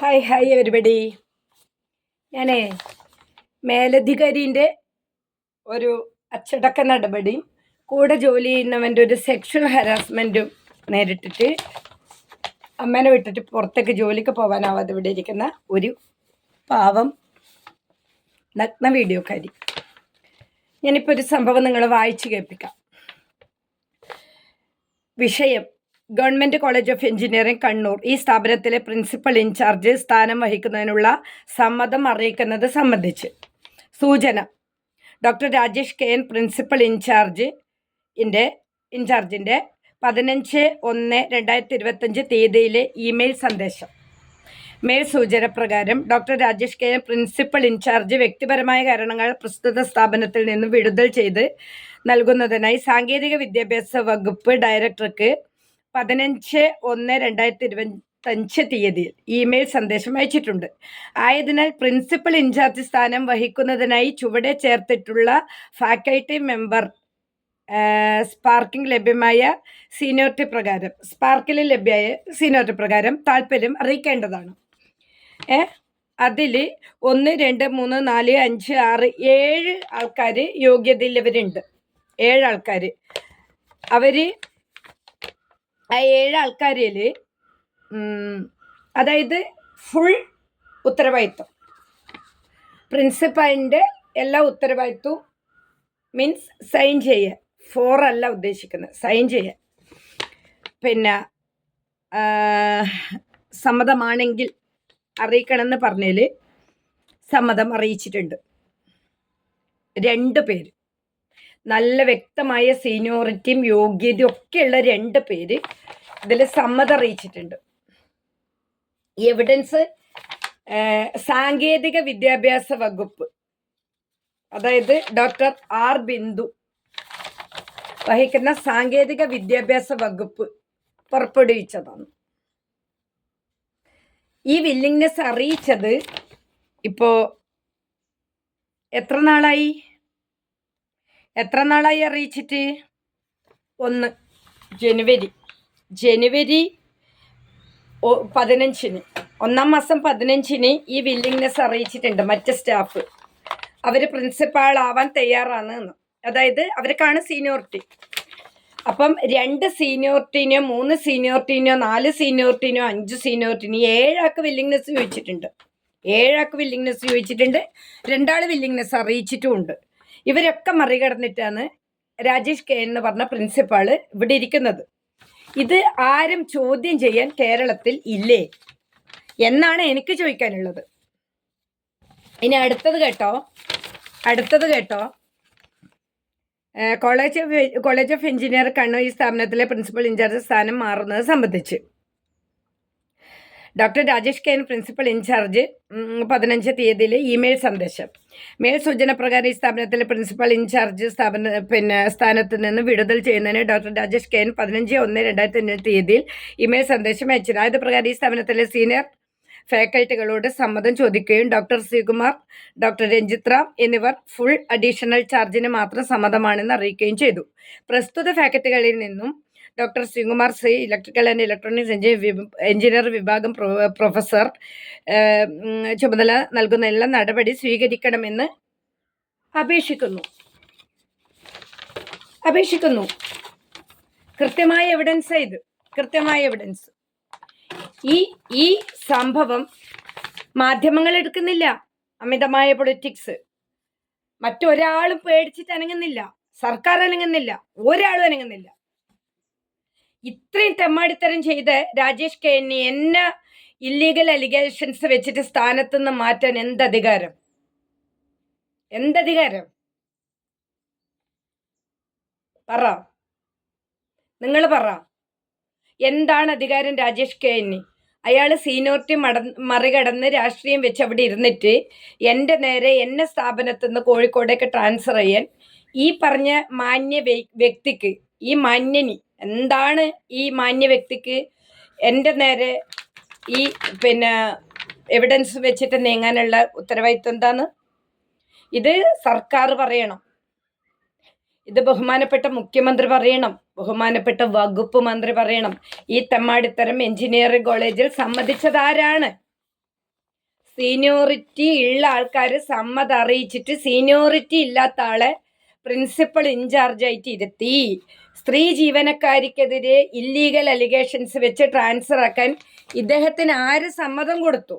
Hi hi everybody ഞാനേ മേലധികാരിന്റെ ഒരു അച്ചടക്ക നടപടിയും കൂടെ ജോലി ചെയ്യുന്നവന്റെ ഒരു സെക്ഷൽ ഹരാസ്മെന്റും നേരിട്ടിട്ട് അമ്മേനെ വിട്ടിട്ട് പുറത്തേക്ക് ജോലിക്ക് പോകാനാവാതെ ഇവിടെ ഇരിക്കുന്ന ഒരു പാവം നഗ്ന വീഡിയോക്കാരി. ഞാനിപ്പോൾ ഒരു സംഭവം നിങ്ങളെ വായിച്ചു കേൾപ്പിക്കാം. വിഷയം government college of engineering Kannur. ഈ സ്ഥാപനത്തിലെ പ്രിൻസിപ്പൽ ഇൻചാർജ് സ്ഥാനം വഹിക്കുന്നതിനുള്ള സമ്മതം അറിയിക്കുന്നത് സംബന്ധിച്ച്. സൂചന. Doctor Rajesh K N principal incharge ഇന്റെ ഇൻചാർജിന്റെ പതിനഞ്ച് ഒന്ന് രണ്ടായിരത്തി ഇരുപത്തഞ്ച് തീയതിയിലെ ഇമെയിൽ സന്ദേശം. മേൽ സൂചന പ്രകാരം doctor Rajesh K N principal incharge വ്യക്തിപരമായ കാരണങ്ങൾ പ്രസ്തുത സ്ഥാപനത്തിൽ നിന്ന് വിടുതൽ ചെയ്ത് നൽകുന്നതിനായി സാങ്കേതിക വിദ്യാഭ്യാസ വകുപ്പ് ഡയറക്ടർക്ക് പതിനഞ്ച് ഒന്ന് രണ്ടായിരത്തി ഇരുപത്തഞ്ച് തീയതിയിൽ ഇമെയിൽ സന്ദേശം അയച്ചിട്ടുണ്ട്. ആയതിനാൽ പ്രിൻസിപ്പൽ ഇൻചാർജ് സ്ഥാനം വഹിക്കുന്നതിനായി ചുവടെ ചേർത്തിട്ടുള്ള ഫാക്കൽറ്റി മെമ്പർ സ്പാർക്കിംഗ് ലഭ്യമായ സീനിയോറിറ്റി പ്രകാരം സ്പാർക്കിൽ ലഭ്യമായ സീനിയോറിറ്റി പ്രകാരം താല്പര്യം അറിയിക്കേണ്ടതാണ്. ഏ അതിൽ ഒന്ന് രണ്ട് മൂന്ന് നാല് അഞ്ച് ആറ് ഏഴ് ആൾക്കാർ യോഗ്യതയുള്ളവരുണ്ട്. ഏഴ് ആൾക്കാർ അവർ ആ ഏഴ് ആൾക്കാരിൽ അതായത് ഫുൾ ഉത്തരവാദിത്വം. പ്രിൻസിപ്പാളിന്റെ എല്ലാ ഉത്തരവാദിത്വവും മീൻസ് സൈൻ ചെയ്യുക. ഫോർ അല്ല ഉദ്ദേശിക്കുന്നത്. സൈൻ ചെയ്യുക. പിന്നെ സമ്മതമാണെങ്കിൽ അറിയിക്കണമെന്ന് പറഞ്ഞതിൽ സമ്മതം അറിയിച്ചിട്ടുണ്ട്. രണ്ട് പേര്. നല്ല വ്യക്തമായ സീനിയോറിറ്റിയും യോഗ്യതയും ഒക്കെയുള്ള രണ്ട് പേര് ഇതിൽ സമ്മതം അറിയിച്ചിട്ടുണ്ട് എവിഡൻസ് സാങ്കേതിക വിദ്യാഭ്യാസ വകുപ്പ് അതായത് ഡോക്ടർ ആർ ബിന്ദു വഹിക്കുന്ന സാങ്കേതിക വിദ്യാഭ്യാസ വകുപ്പ് പുറപ്പെടുവിച്ചതാണ്. ഈ വില്ലിങ്നെസ് അറിയിച്ചത് ഇപ്പോ എത്ര നാളായി? എത്ര നാളായി അറിയിച്ചിട്ട്? ഒന്ന് ജനുവരി. ജനുവരി പതിനഞ്ചിന് ഒന്നാം മാസം പതിനഞ്ചിന് ഈ വില്ലിങ്നെസ് അറിയിച്ചിട്ടുണ്ട് മറ്റ് സ്റ്റാഫ് അവർ പ്രിൻസിപ്പാൾ ആവാൻ തയ്യാറാണ് എന്ന്. അതായത് അവർക്കാണ് സീനിയോറിറ്റി അപ്പം രണ്ട് സീനിയോറിറ്റിനോ മൂന്ന് സീനിയോറിറ്റിനോ നാല് സീനിയോറിറ്റിനോ അഞ്ച് സീനിയോറിറ്റിനോ ഏഴാൾക്ക് വില്ലിങ്നെസ് ചോദിച്ചിട്ടുണ്ട്. ഏഴാൾക്ക് വില്ലിങ്നെസ് ചോദിച്ചിട്ടുണ്ട്. രണ്ടാൾ വില്ലിങ്നെസ് അറിയിച്ചിട്ടുമുണ്ട്. ഇവരൊക്കെ മറികടന്നിട്ടാണ് രാജേഷ് കെ എന്ന് പറഞ്ഞ പ്രിൻസിപ്പാൾ ഇവിടെ ഇരിക്കുന്നത്. ഇത് ആരും ചോദ്യം ചെയ്യാൻ കേരളത്തിൽ ഇല്ലേ? എന്നാണ് എനിക്ക് ചോദിക്കാനുള്ളത്. ഇനി അടുത്തത് കേട്ടോ. അടുത്തത് കേട്ടോ. College of college of engineer Kannur ഈ സ്ഥാപനത്തിലെ പ്രിൻസിപ്പൽ ഇൻചാർജ് സ്ഥാനം മാറുന്നത് സംബന്ധിച്ച്. Doctor Rajesh K N principal incharge പതിനഞ്ച് തീയതിയിൽ ഇമെയിൽ സന്ദേശം. മേൽ സൂചന പ്രകാരം ഈ സ്ഥാപനത്തിലെ പ്രിൻസിപ്പൽ ഇൻചാർജ് സ്ഥാപന പിന്നെ സ്ഥാനത്ത് നിന്ന് വിടുതൽ ചെയ്യുന്നതിന് ഡോക്ടർ രാജേഷ് കെ എൻ പതിനഞ്ച് ഒന്ന് രണ്ടായിരത്തി തീയതിയിൽ ഇമെയിൽ സന്ദേശം അയച്ചു ആയത് പ്രകാരം ഈ സ്ഥാപനത്തിലെ സീനിയർ ഫാക്കൽറ്റികളോട് സമ്മതം ചോദിക്കുകയും ഡോക്ടർ ശ്രീകുമാർ ഡോക്ടർ രഞ്ജിത് റാം എന്നിവർ ഫുൾ അഡീഷണൽ ചാർജിന് മാത്രം സമ്മതമാണെന്ന് അറിയിക്കുകയും ചെയ്തു. പ്രസ്തുത ഫാക്കൽറ്റികളിൽ നിന്നും doctor Sreekumar C electrical and electronics engineer വിഭാഗം പ്രൊഫസർ ചുമതല നൽകുന്ന എല്ലാ നടപടി സ്വീകരിക്കണമെന്ന് അപേക്ഷിക്കുന്നു. അപേക്ഷിക്കുന്നു. കൃത്യമായ എവിഡൻസ് ഇത്. കൃത്യമായ എവിഡൻസ് ഈ ഈ സംഭവം മാധ്യമങ്ങൾ എടുക്കുന്നില്ല. അമിതമായ പൊളിറ്റിക്സ് മറ്റൊരാളും പേടിച്ചിട്ട് അനങ്ങുന്നില്ല. സർക്കാർ അനങ്ങുന്നില്ല. ഒരാളും അനങ്ങുന്നില്ല. ഇത്രയും തെമ്മാടിത്തരം ചെയ്ത് രാജേഷ് കെ എന്നെ എന്നെ ഇല്ലീഗൽ അലിഗേഷൻസ് വെച്ചിട്ട് സ്ഥാനത്തു നിന്ന് മാറ്റാൻ എന്തധികാരം? എന്തധികാരം? പറ. നിങ്ങൾ പറ. എന്താണ് അധികാരം രാജേഷ് കെ എന്നെ അയാൾ സീനിയോറിറ്റി മട മറികടന്ന് രാഷ്ട്രീയം വെച്ച് അവിടെ ഇരുന്നിട്ട് എന്റെ നേരെ എന്നെ സ്ഥാപനത്തിൽ നിന്ന് കോഴിക്കോടേക്ക് ട്രാൻസ്ഫർ ചെയ്യാൻ ഈ പറഞ്ഞ മാന്യ വ്യക്തിക്ക് ഈ മാന്യനി എന്താണ് ഈ മാന്യ വ്യക്തിക്ക് എന്റെ നേരെ ഈ പിന്നെ എവിഡൻസ് വെച്ചിട്ട് നീങ്ങാനുള്ള ഉത്തരവാദിത്വം എന്താണ് ഇത് സർക്കാർ പറയണം. ഇത് ബഹുമാനപ്പെട്ട മുഖ്യമന്ത്രി പറയണം. ബഹുമാനപ്പെട്ട വകുപ്പ് മന്ത്രി പറയണം. ഈ തെമ്മാടിത്തരം എഞ്ചിനീയറിംഗ് കോളേജിൽ സമ്മതിച്ചതാരാണ്? സീനിയോറിറ്റി ഉള്ള ആൾക്കാർ സമ്മതം അറിയിച്ചിട്ട് സീനിയോറിറ്റി ഇല്ലാത്ത ആളെ പ്രിൻസിപ്പൽ ഇൻചാർജ് ആയിട്ട് ഇരുത്തി. സ്ത്രീ ജീവനക്കാരിക്കെതിരെ ഇല്ലീഗൽ അലിഗേഷൻസ് വെച്ച് ട്രാൻസ്ഫർ ആക്കാൻ ഇദ്ദേഹത്തിന് ആര് സമ്മതം കൊടുത്തു?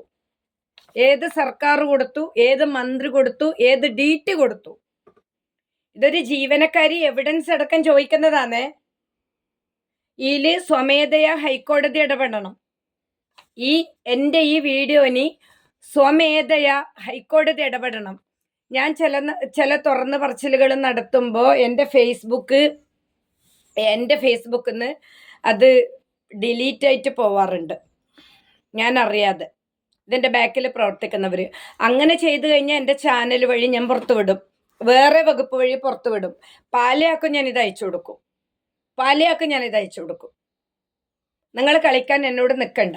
ഏത് സർക്കാർ കൊടുത്തു? ഏത് മന്ത്രി കൊടുത്തു? ഏത് ഡീറ്റ് കൊടുത്തു? ഇതൊരു ജീവനക്കാരി എവിഡൻസ് അടക്കം ചോദിക്കുന്നതാണ്. ഇതിൽ സ്വമേധയാ ഹൈക്കോടതി ഇടപെടണം. ഈ എന്റെ ഈ വീഡിയോനി സ്വമേധയാ ഹൈക്കോടതി ഇടപെടണം. ഞാൻ ചില ചില തുറന്നു പറച്ചിലുകൾ നടത്തുമ്പോൾ എന്റെ ഫേസ്ബുക്ക് എന്റെ ഫേസ്ബുക്കിൽ നിന്ന് അത് ഡിലീറ്റ് ആയിട്ട് പോവാറുണ്ട്. ഞാൻ അറിയാതെ ഇതിന്റെ ബാക്കിൽ പ്രവർത്തിക്കുന്നവർ അങ്ങനെ ചെയ്തു കഴിഞ്ഞാൽ എന്റെ ചാനൽ വഴി ഞാൻ പുറത്തു വിടും. വേറെ വകുപ്പ് വഴി പുറത്തു വിടും. പാലയാക്കും ഞാൻ ഇത് അയച്ചു കൊടുക്കും. പാലയാക്കും ഞാൻ ഇത് അയച്ചു കൊടുക്കും. നിങ്ങൾ കളിക്കാൻ എന്നോട് നിൽക്കണ്ട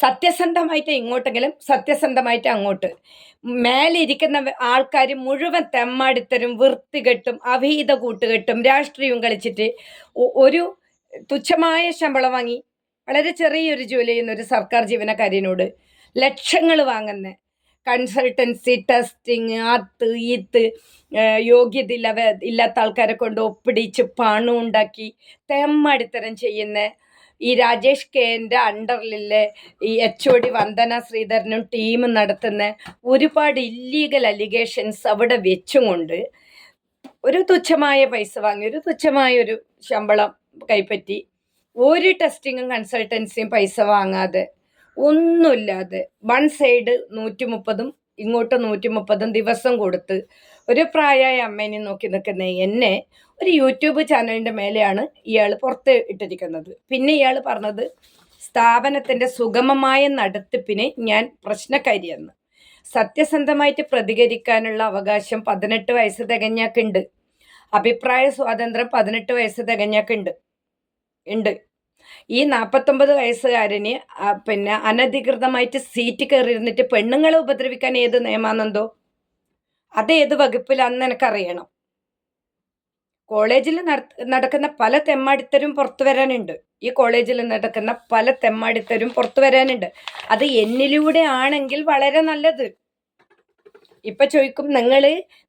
സത്യസന്ധമായിട്ട് ഇങ്ങോട്ടെങ്കിലും സത്യസന്ധമായിട്ട് അങ്ങോട്ട്. മേലെ ഇരിക്കുന്ന ആൾക്കാർ മുഴുവൻ തെമ്മാടിത്തരും വൃത്തികെട്ടും അഭീത കൂട്ടുകെട്ടും രാഷ്ട്രീയവും കളിച്ചിട്ട് ഒരു തുച്ഛമായ ശമ്പളം വാങ്ങി വളരെ ചെറിയൊരു ജോലി ചെയ്യുന്ന ഒരു സർക്കാർ ജീവനക്കാരിനോട് ലക്ഷങ്ങൾ വാങ്ങുന്ന കൺസൾട്ടൻസി ടെസ്റ്റിങ് അത് ഈത്ത് യോഗ്യത ഇല്ല ഇല്ലാത്ത ആൾക്കാരെ കൊണ്ട് ഒപ്പിടിച്ച് പണം ഉണ്ടാക്കി തെമ്മടിത്തരം ചെയ്യുന്ന ഈ രാജേഷ് കെന്റെ അണ്ടറിലെ ഈ എച്ച് ഒ ഡി വന്ദന ശ്രീധരനും ടീമും നടത്തുന്ന ഒരുപാട് ഇല്ലീഗൽ അലിഗേഷൻസ് അവിടെ വെച്ചും കൊണ്ട് ഒരു തുച്ഛമായ പൈസ വാങ്ങി ഒരു തുച്ഛമായ ഒരു ശമ്പളം കൈപ്പറ്റി ഒരു ടെസ്റ്റിങ്ങും കൺസൾട്ടൻസിയും പൈസ വാങ്ങാതെ ഒന്നുമില്ലാതെ വൺ സൈഡ് നൂറ്റി മുപ്പതും ഇങ്ങോട്ട് നൂറ്റി മുപ്പതും ദിവസം കൊടുത്ത് ഒരു പ്രായമായ അമ്മേനെ നോക്കി നിൽക്കുന്ന എന്നെ ഒരു യൂട്യൂബ് ചാനലിന്റെ മേലെയാണ് ഇയാൾ പുറത്ത് ഇട്ടിരിക്കുന്നത്. പിന്നെ ഇയാൾ പറഞ്ഞത് സ്ഥാപനത്തിന്റെ സുഗമമായ നടത്തിപ്പിന് ഞാൻ പ്രശ്നക്കാരിയെന്ന്. സത്യസന്ധമായിട്ട് പ്രതികരിക്കാനുള്ള അവകാശം പതിനെട്ട് വയസ്സ് തികഞ്ഞാക്കുണ്ട്. അഭിപ്രായ സ്വാതന്ത്ര്യം പതിനെട്ട് വയസ്സ് തികഞ്ഞാക്കുണ്ട്. ഉണ്ട്. ഈ നാൽപ്പത്തൊമ്പത് വയസ്സുകാരന് പിന്നെ അനധികൃതമായിട്ട് സീറ്റ് കയറിയിരുന്നിട്ട് പെണ്ണുങ്ങളെ ഉപദ്രവിക്കാൻ ഏത് നിയമാണെന്തോ അത് ഏത് വകുപ്പിലാണെന്ന് എനിക്കറിയണം. കോളേജിൽ നടക്കുന്ന പല തെമ്മാടിത്തരും പുറത്തു വരാനുണ്ട്. ഈ കോളേജിൽ നടക്കുന്ന പല തെമ്മാടിത്തരും പുറത്തു വരാനുണ്ട്. അത് എന്നിലൂടെ ആണെങ്കിൽ വളരെ നല്ലത്. ഇപ്പൊ ചോദിക്കും നിങ്ങൾ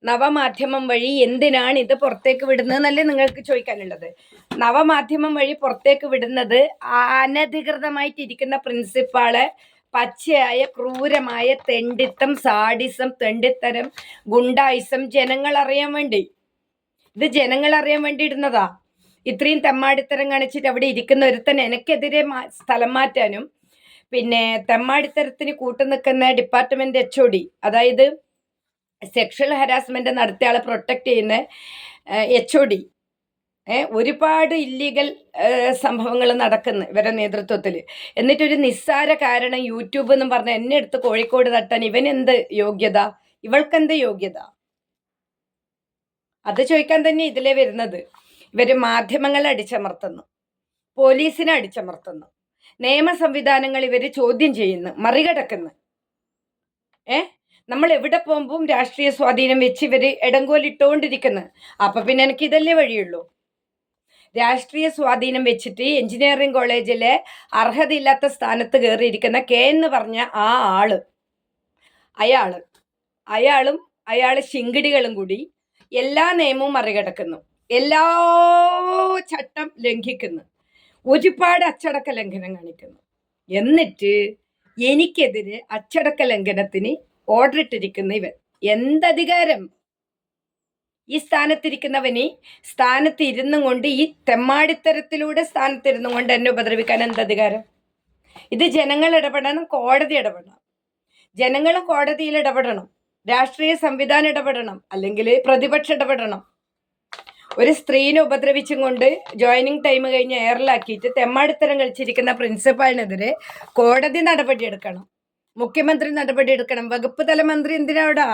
നവമാധ്യമം വഴി എന്തിനാണ് ഇത് പുറത്തേക്ക് വിടുന്നതെന്നല്ലേ നിങ്ങൾക്ക് ചോദിക്കാനുള്ളത്? നവമാധ്യമം വഴി പുറത്തേക്ക് വിടുന്നത് അനധികൃതമായിട്ടിരിക്കുന്ന പ്രിൻസിപ്പാളെ പച്ചയായ ക്രൂരമായ തെണ്ടിത്തം സാഡിസം തെണ്ടിത്തരം ഗുണ്ടായിസം ജനങ്ങൾ അറിയാൻ വേണ്ടി. ഇത് ജനങ്ങൾ അറിയാൻ വേണ്ടി ഇടുന്നതാ. ഇത്രയും തെമ്മാടിത്തരം കാണിച്ചിട്ട് അവിടെ ഇരിക്കുന്ന ഒരുത്തൻ എനിക്കെതിരെ സ്ഥലം മാറ്റാനും പിന്നെ തെമ്മാടിത്തരത്തിന് കൂട്ടുനിൽക്കുന്ന ഡിപ്പാർട്ട്മെന്റ് എച്ച് ഒ ഡി അതായത് സെക്ഷൽ ഹരാസ്മെന്റ് നടത്തിയ ആളെ പ്രൊട്ടക്ട് ചെയ്യുന്ന എച്ച് ഒ ഡി. ഒരുപാട് ഇല്ലീഗൽ സംഭവങ്ങൾ നടക്കുന്നു ഇവരുടെ നേതൃത്വത്തിൽ എന്നിട്ടൊരു നിസ്സാര കാരണം യൂട്യൂബ് എന്ന് പറഞ്ഞ എന്നെ എടുത്ത് കോഴിക്കോട് തട്ടാൻ ഇവനെന്ത് യോഗ്യത? ഇവൾക്കെന്ത് യോഗ്യത? അത് ചോദിക്കാൻ തന്നെ ഇതിലെ വരുന്നത്. ഇവർ മാധ്യമങ്ങളെ അടിച്ചമർത്തുന്നു. പോലീസിനെ അടിച്ചമർത്തുന്നു. നിയമ സംവിധാനങ്ങൾ ഇവർ ചോദ്യം ചെയ്യുന്നു മറികടക്കുന്നു. ഏ നമ്മൾ എവിടെ പോകുമ്പോൾ രാഷ്ട്രീയ സ്വാധീനം വെച്ച് ഇവർ ഇടങ്കോലിട്ടുകൊണ്ടിരിക്കുന്നു അപ്പം പിന്നെ എനിക്ക് ഇതല്ലേ വഴിയുള്ളൂ. രാഷ്ട്രീയ സ്വാധീനം വെച്ചിട്ട് എഞ്ചിനീയറിംഗ് കോളേജിലെ അർഹതയില്ലാത്ത സ്ഥാനത്ത് കയറിയിരിക്കുന്ന കെ എന്ന് പറഞ്ഞ ആ ആൾ. അയാൾ. അയാളും അയാളെ ശിങ്കിടികളും കൂടി എല്ലാ നിയമവും മറികടക്കുന്നു. എല്ലാ ചട്ടം ലംഘിക്കുന്നു. ഒരുപാട് അച്ചടക്ക ലംഘനം കാണിക്കുന്നു. എന്നിട്ട് എനിക്കെതിരെ അച്ചടക്ക ലംഘനത്തിന് ഓർഡർ ഇട്ടിരിക്കുന്ന ഇവൻ. എന്തധികാരം ഈ സ്ഥാനത്തിരിക്കുന്നവനെ സ്ഥാനത്ത് ഇരുന്നും കൊണ്ട് ഈ തെമ്മാടിത്തരത്തിലൂടെ സ്ഥാനത്തിരുന്നും കൊണ്ട് എന്നെ ഉപദ്രവിക്കാൻ എന്തധികാരം ഇത് ജനങ്ങൾ ഇടപെടണം കോടതി ഇടപെടണം. ജനങ്ങളും കോടതിയിൽ ഇടപെടണം. രാഷ്ട്രീയ സംവിധാനം ഇടപെടണം. അല്ലെങ്കിൽ പ്രതിപക്ഷം ഇടപെടണം. ഒരു സ്ത്രീനെ ഉപദ്രവിച്ചും കൊണ്ട് ജോയിനിങ് ടൈം കഴിഞ്ഞ് എയറിലാക്കിയിട്ട് തെമ്മാടിത്തരം കളിച്ചിരിക്കുന്ന പ്രിൻസിപ്പാളിനെതിരെ കോടതി നടപടിയെടുക്കണം മുഖ്യമന്ത്രി നടപടിയെടുക്കണം വകുപ്പ് തല മന്ത്രി എന്തിനാ അവിടെ?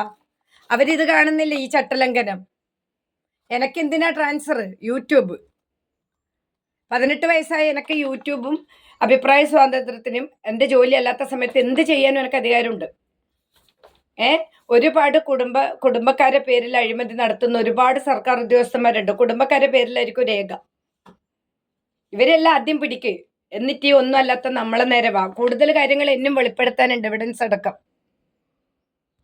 അവരിത് കാണുന്നില്ല ഈ ചട്ടലംഘനം? എനക്കെന്തിനാ ട്രാൻസ്ഫർ യൂട്യൂബ് പതിനെട്ട് വയസ്സായ എനിക്ക് യൂട്യൂബും അഭിപ്രായ സ്വാതന്ത്ര്യത്തിനും എന്റെ ജോലി അല്ലാത്ത സമയത്ത് എന്ത് ചെയ്യാനും എനിക്ക് അധികാരമുണ്ട്. ഏ? ഒരുപാട് കുടുംബ കുടുംബക്കാരെ പേരിൽ അഴിമതി നടത്തുന്ന ഒരുപാട് സർക്കാർ ഉദ്യോഗസ്ഥന്മാരുണ്ട്. കുടുംബക്കാരെ പേരിലായിരിക്കും രേഖ. ഇവരെല്ലാം ആദ്യം പിടിക്ക്. എന്നിട്ട് ഈ ഒന്നും അല്ലാത്ത നമ്മളെ നേരെ വാ. കൂടുതൽ കാര്യങ്ങൾ എന്നും വെളിപ്പെടുത്താനുണ്ട് എവിഡൻസ് അടക്കം.